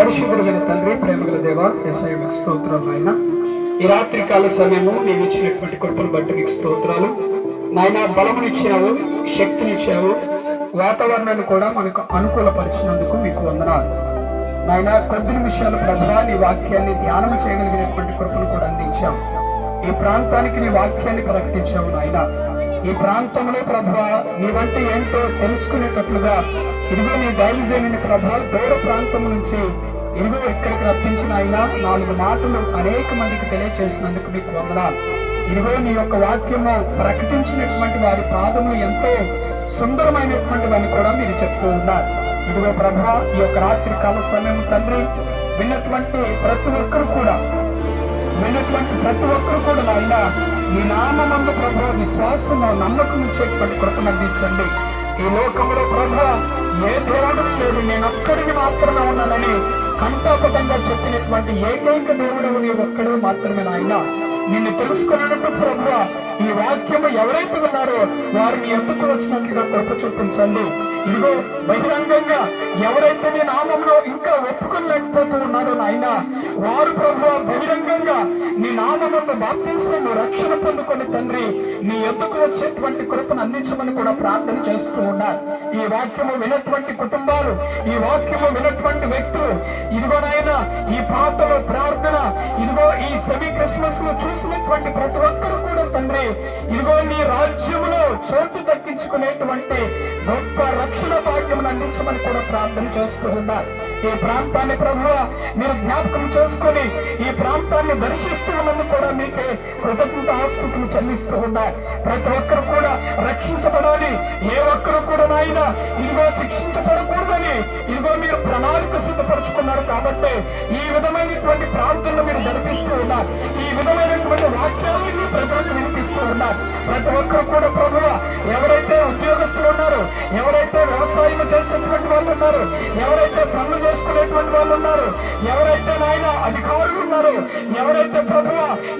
పరిశుభ్రమైన తండ్రి ప్రేమగల దేవ ఎస్ఐ మీకు స్తోత్రాలు నాయన. ఈ రాత్రి కాల సమయము నేను ఇచ్చినటువంటి కృపను బట్టి మీకు స్తోత్రాలు. నాయన బలమునిచ్చావు శక్తినిచ్చావు వాతావరణాన్ని కూడా మనకు అనుకూలపరిచినందుకు మీకు వందనాలు. నాయన కొద్ది నిమిషాలు ప్రభా నీ వాక్యాన్ని ధ్యానం చేయగలిగినటువంటి కృపను కూడా అందించాం. ఈ ప్రాంతానికి నీ వాక్యాన్ని ప్రకటించావు నాయన. ఈ ప్రాంతంలో ప్రభా నీ వంటి ఏంటో తెలుసుకునేటట్లుగా ఇదిగో నీ దైవజనుని ప్రభా దూర ప్రాంతం నుంచి ఇదిగో ఇక్కడికి రప్పించిన ఆయన నాలుగు మాటలు అనేక మందికి తెలియచేసినందుకు మీకు వందనాలు. ఇదిగో నీ యొక్క వాక్యము ప్రకటించినటువంటి వారి పాదము ఎంతో సుందరమైనటువంటివని కూడా మీరు చెప్తూ ఉన్నారు. ఇదిగో ప్రభా ఈ యొక్క రాత్రి కాల సమయం తండ్రి విన్నటువంటి ప్రతి ఒక్కరు కూడా విన్నటువంటి ప్రతి ఒక్కరు కూడా నాయన మీ నామందు ప్రభు విశ్వాసము నమ్మకం చేపట్టి కృపను ఈ లోకంలో ప్రభు ఏ దేవుడు లేదు నేను ఒక్కడికి మాత్రమే ఉన్నానని కంఠాపతంగా చెప్పినటువంటి ఏకైక దేవుడు నీవు ఒక్కడే మాత్రమే నాయన. నిన్ను తెలుసుకున్నట్టు ప్రభు ఈ వాక్యము ఎవరైతే ఉన్నారో వారిని ఎందుకు వచ్చినట్లుగా కృప చూపించండి. ఇదిగో బహిరంగంగా ఎవరైతే నీ నామంలో ఇంకా ఒప్పుకోలేకపోతూ ఉన్నారో నాయన వారు ప్రభు బలి నీ నామమును బాప్తిస్మను రక్షణ పొందుకొని తండ్రి నీ ఎందుకు వచ్చేటువంటి కృపను అందించమని కూడా ప్రార్థన చేస్తూ ఉన్నారు. ఈ వాక్యము వినటువంటి కుటుంబాలు ఈ వాక్యము వినటువంటి వ్యక్తులు ఇదిగోనైనా ఈ పాటలో ప్రార్థన ఇదిగో ఈ సెమీ క్రిస్మస్లో చూసినటువంటి ప్రతి ఒక్కరు కూడా తండ్రి ఇదిగో నీ రాజ్యములో చోటు దక్కించుకునేటువంటి గొప్ప రక్షణ భాగ్యమును అందించమని కూడా ప్రార్థన చేస్తూ ఉన్నారు. ఈ ప్రాంతాన్ని ప్రభువ మీరు జ్ఞాపకం చేసుకొని ఈ ప్రాంతాన్ని దర్శిస్తూ ఉన్నందుకు కూడా మీకే కృతజ్ఞత ఆస్తుతులు చెల్లిస్తూ ఉన్నారు ప్రతి ఒక్కరు కూడా రక్షించబడాలి. ఏ ఒక్కరు కూడా నాయన ఇదిగో శిక్షించబడకూడదని ఇదిగో మీరు ప్రణాళిక సిద్ధపరచుకున్నారు కాబట్టి ఈ విధమైనటువంటి ప్రాంతంలో మీరు జరిపిస్తూ ఉన్నారు ఈ విధమైనటువంటి వాక్యాలను మీ ప్రజలకు వినిపిస్తూ ఉన్నారు ప్రతి ఒక్కరు కూడా ప్రభువ ఎవరైతే ఉద్యోగస్తులు ఉన్నారో ఎవరైతే వ్యవసాయం చేసేటువంటి వాళ్ళు ఉన్నారు ఎవరైతే ఎవరైతే ప్రభువ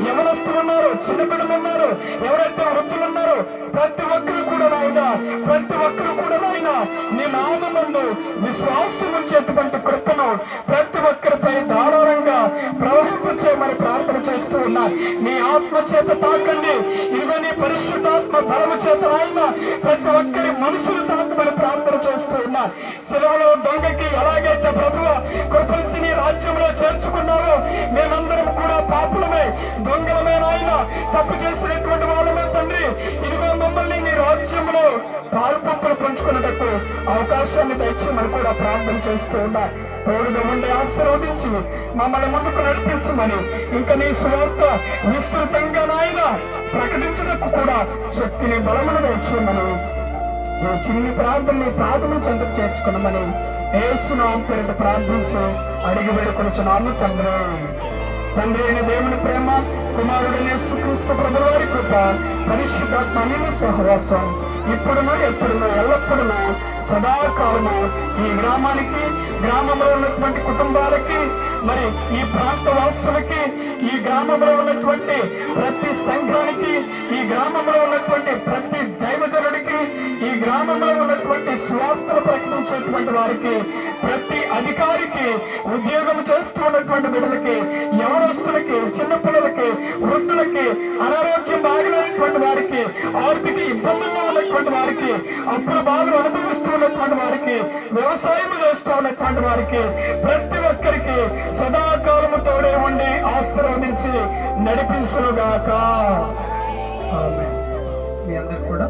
యవనస్తులు ఉన్నారు చిన్నపిల్లలు ఉన్నారు ఎవరైతే వృద్ధులు ఉన్నారు ప్రతి ఒక్కరు కూడా నాయన ప్రతి ఒక్కరు కూడా నాయన నీ నామందు విశ్వాసం ఉంచేటువంటి కృపను ప్రతి ఒక్కరిపై ధారాళంగా ప్రవహింపచేయమని ప్రార్థన చేస్తూ ఉన్నా. నీ ఆత్మ చేత తాకండి. ఇదిగో నీ పరిశుద్ధాత్మ బలము చేత ఆయన ప్రతి ఒక్కరి మనుషులు తాకమని ప్రార్థన చేస్తూ ఉన్నా. సెలవులో తప్పు చేసినటువంటి వాళ్ళమే తండ్రి. ఇదిగో మమ్మల్ని నీ రాజ్యంలో పాలు పంపులు పంచుకున్నట్టు అవకాశాన్ని దయచేయమని కూడా ప్రార్థన చేస్తూ ఉన్నా. తోడుగా ఉండి ఆశీర్వదించి మమ్మల్ని ముందుకు నడిపించమని ఇంకా నీ సువార్త విస్తృతంగా నాయన ప్రకటించడానికి కూడా శక్తిని బలమును దయచేయమని ఈ చిన్ని ప్రార్థనని ప్రార్థన చెంత చేర్చుకున్నామని ఏసునాం పేరిట ప్రార్థించి అడిగి వేడుకొనుచున్నాము తండ్రి. తండ్రి అయిన దేవుని ప్రేమ కుమారుడైన యేసుక్రీస్తు ప్రభు వారి కృప పరిశుద్ధాత్మ అనిల సహవాసం. ఇప్పుడును ఎప్పుడును ఎల్లప్పుడును సదాకాలము ఈ గ్రామానికి గ్రామంలో ఉన్నటువంటి కుటుంబాలకి మరి ఈ ప్రాంత వాసులకి ఈ గ్రామంలో ఉన్నటువంటి ప్రతి సంఘానికి ఈ గ్రామంలో ఉన్నటువంటి ప్రతి దైవజనుడికి ఈ గ్రామంలో ఉన్నటువంటి స్వాస్థలు ప్రకటించేటువంటి వారికి ప్రతి అధికారికి ఉద్యోగం చేస్తున్నటువంటి ఉన్నటువంటి వారికి అప్పుల బాధలు అనుభవిస్తూ ఉన్నటువంటి వారికి వ్యవసాయం చేస్తూ ఉన్నటువంటి వారికి ప్రతి ఒక్కరికి సదాకాలము తోడే ఉండి ఆశీర్వదించి నడిపించుగాక మీ అందరు కూడా